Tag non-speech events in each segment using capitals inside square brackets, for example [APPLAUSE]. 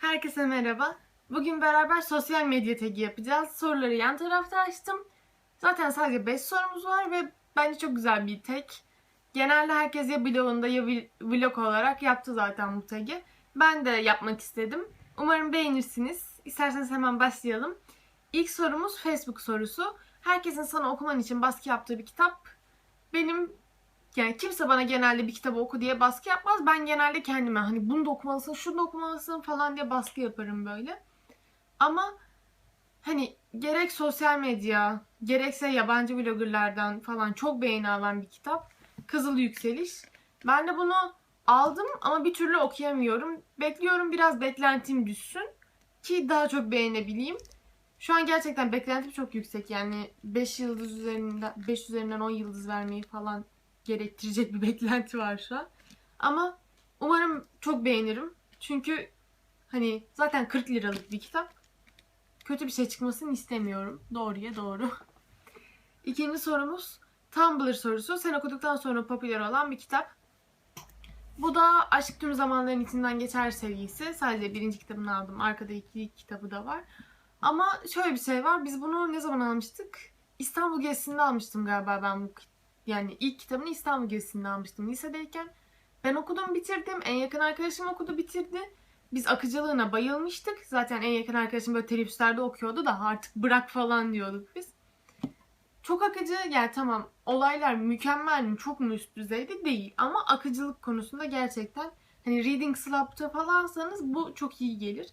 Herkese merhaba. Bugün beraber sosyal medya tagi yapacağız. Soruları yan tarafta açtım. Zaten sadece 5 sorumuz var ve bence çok güzel bir tag. Genelde herkes ya blogunda ya vlog olarak yaptı zaten bu tagi. Ben de yapmak istedim. Umarım beğenirsiniz. İsterseniz hemen başlayalım. İlk sorumuz Facebook sorusu. Herkesin sana okuman için baskı yaptığı bir kitap. Benim yani kimse bana genelde bir kitabı oku diye baskı yapmaz. Ben genelde kendime hani bunu da okumalısın, şunu da okumalısın falan diye baskı yaparım böyle. Ama hani gerek sosyal medya, gerekse yabancı bloggerlardan falan çok beğeni alan bir kitap. Kızıl Yükseliş. Ben de bunu aldım ama bir türlü okuyamıyorum. Bekliyorum biraz beklentim düşsün ki daha çok beğenebileyim. Şu an gerçekten beklentim çok yüksek yani 5 yıldız üzerinden 5 üzerinden 10 yıldız vermeyi falan gerektirecek bir beklenti var şu. Ama umarım çok beğenirim. Çünkü hani zaten 40 liralık bir kitap. Kötü bir şey çıkmasını istemiyorum. Doğruya doğru. [LAUGHS] İkinci sorumuz Tumblr sorusu. Sen okuduktan sonra popüler olan bir kitap. Bu da Aşk Tüm Zamanların İçinden Geçer serisi. Sadece birinci kitabını aldım. Arkada iki kitabı da var. Ama şöyle bir şey var. Biz bunu ne zaman almıştık? İstanbul gezisinde almıştım galiba ben bu yani ilk kitabını İstanbul gezisinde almıştım lisedeyken. Ben okudum bitirdim. En yakın arkadaşım okudu bitirdi. Biz akıcılığına bayılmıştık. Zaten en yakın arkadaşım böyle teneffüslerde okuyordu da artık bırak falan diyorduk biz. Çok akıcı yani tamam olaylar mükemmel mi çok mu üst düzeyde değil ama akıcılık konusunda gerçekten hani reading slump'ta falansanız bu çok iyi gelir.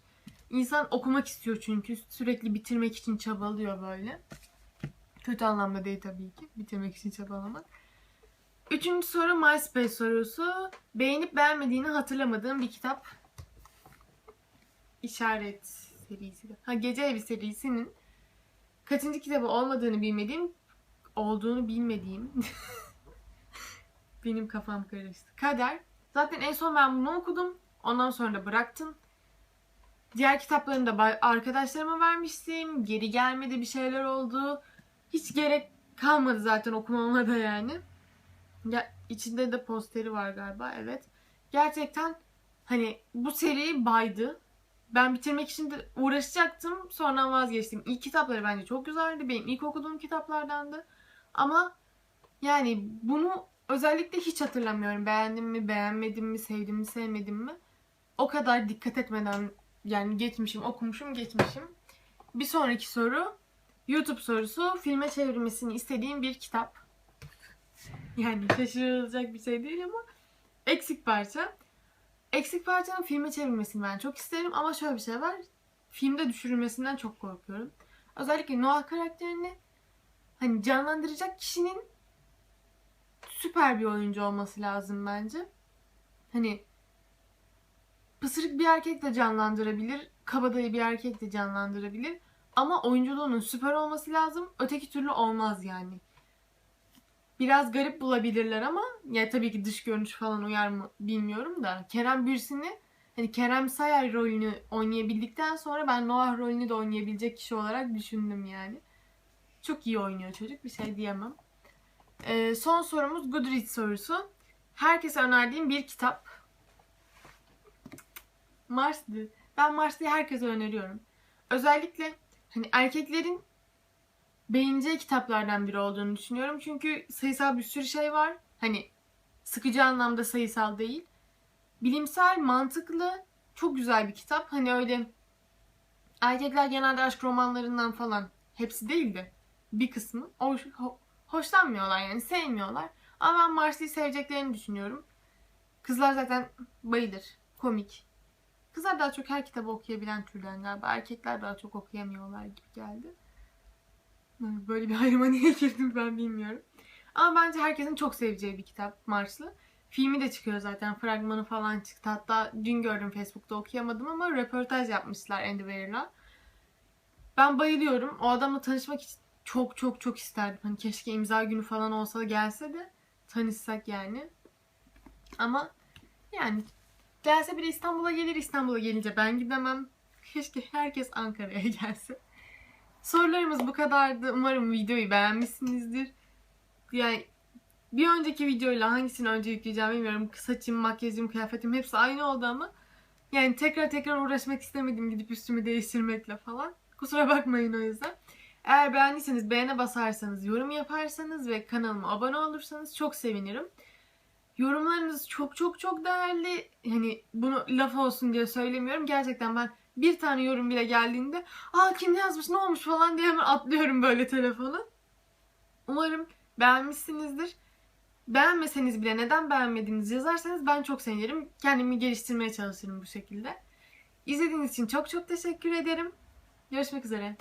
İnsan okumak istiyor çünkü sürekli bitirmek için çabalıyor böyle. Kötü anlamda değil tabii ki. Bitirmek için çabalamak. Üçüncü soru MySpace sorusu. Beğenip beğenmediğini hatırlamadığım bir kitap. İşaret serisi. Ha Gece Evi serisinin kaçıncı kitabı olmadığını bilmediğim, olduğunu bilmediğim. [LAUGHS] Benim kafam karıştı. Kader. Zaten en son ben bunu okudum. Ondan sonra da bıraktım. Diğer kitaplarını da arkadaşlarıma vermiştim. Geri gelmedi bir şeyler oldu. Hiç gerek kalmadı zaten okumama da yani. Ya içinde de posteri var galiba evet. Gerçekten hani bu seri baydı. Ben bitirmek için de uğraşacaktım. Sonra vazgeçtim. İlk kitapları bence çok güzeldi. Benim ilk okuduğum kitaplardandı. Ama yani bunu özellikle hiç hatırlamıyorum. Beğendim mi, beğenmedim mi, sevdim mi, sevmedim mi? O kadar dikkat etmeden yani geçmişim, okumuşum, geçmişim. Bir sonraki soru YouTube sorusu filme çevirmesini istediğim bir kitap. Yani şaşırılacak bir şey değil ama eksik parça. Eksik parçanın filme çevirmesini ben çok isterim ama şöyle bir şey var. Filmde düşürülmesinden çok korkuyorum. Özellikle Noah karakterini hani canlandıracak kişinin süper bir oyuncu olması lazım bence. Hani pısırık bir erkek de canlandırabilir, kabadayı bir erkek de canlandırabilir. Ama oyunculuğunun süper olması lazım. Öteki türlü olmaz yani. Biraz garip bulabilirler ama ya tabii ki dış görünüş falan uyar mı bilmiyorum da Kerem Bürsin'i hani Kerem Sayar rolünü oynayabildikten sonra ben Noah rolünü de oynayabilecek kişi olarak düşündüm yani. Çok iyi oynuyor çocuk bir şey diyemem. Ee, son sorumuz Goodreads sorusu. Herkese önerdiğim bir kitap. Mars'dı. Ben Mars'ı herkese öneriyorum. Özellikle hani erkeklerin beğeneceği kitaplardan biri olduğunu düşünüyorum. Çünkü sayısal bir sürü şey var. Hani sıkıcı anlamda sayısal değil. Bilimsel, mantıklı, çok güzel bir kitap. Hani öyle erkekler genelde aşk romanlarından falan hepsi değil de bir kısmı hoş, ho- hoşlanmıyorlar yani sevmiyorlar. Ama ben Mars'ı seveceklerini düşünüyorum. Kızlar zaten bayılır. Komik. Kızlar daha çok her kitabı okuyabilen türden galiba. Erkekler daha çok okuyamıyorlar gibi geldi. Böyle bir [LAUGHS] ayrıma niye girdim ben bilmiyorum. Ama bence herkesin çok seveceği bir kitap Marslı. Filmi de çıkıyor zaten. Fragmanı falan çıktı. Hatta dün gördüm Facebook'ta okuyamadım ama röportaj yapmışlar Andy Weir'la. Ben bayılıyorum. O adamla tanışmak için çok çok çok isterdim. Hani keşke imza günü falan olsa gelse de tanışsak yani. Ama yani gelse bile İstanbul'a gelir. İstanbul'a gelince ben gidemem. Keşke herkes Ankara'ya [LAUGHS] gelse. Sorularımız bu kadardı. Umarım videoyu beğenmişsinizdir. Yani bir önceki videoyla hangisini önce yükleyeceğim bilmiyorum. Saçım, makyajım, kıyafetim hepsi aynı oldu ama Yani tekrar tekrar uğraşmak istemedim gidip üstümü değiştirmekle falan. Kusura bakmayın o yüzden. Eğer beğendiyseniz beğene basarsanız, yorum yaparsanız ve kanalıma abone olursanız çok sevinirim. Yorumlarınız çok çok çok değerli. Hani bunu laf olsun diye söylemiyorum. Gerçekten ben bir tane yorum bile geldiğinde aa kim yazmış ne olmuş falan diye hemen atlıyorum böyle telefonu. Umarım beğenmişsinizdir. Beğenmeseniz bile neden beğenmediğinizi yazarsanız ben çok sevinirim. Kendimi geliştirmeye çalışırım bu şekilde. İzlediğiniz için çok çok teşekkür ederim. Görüşmek üzere.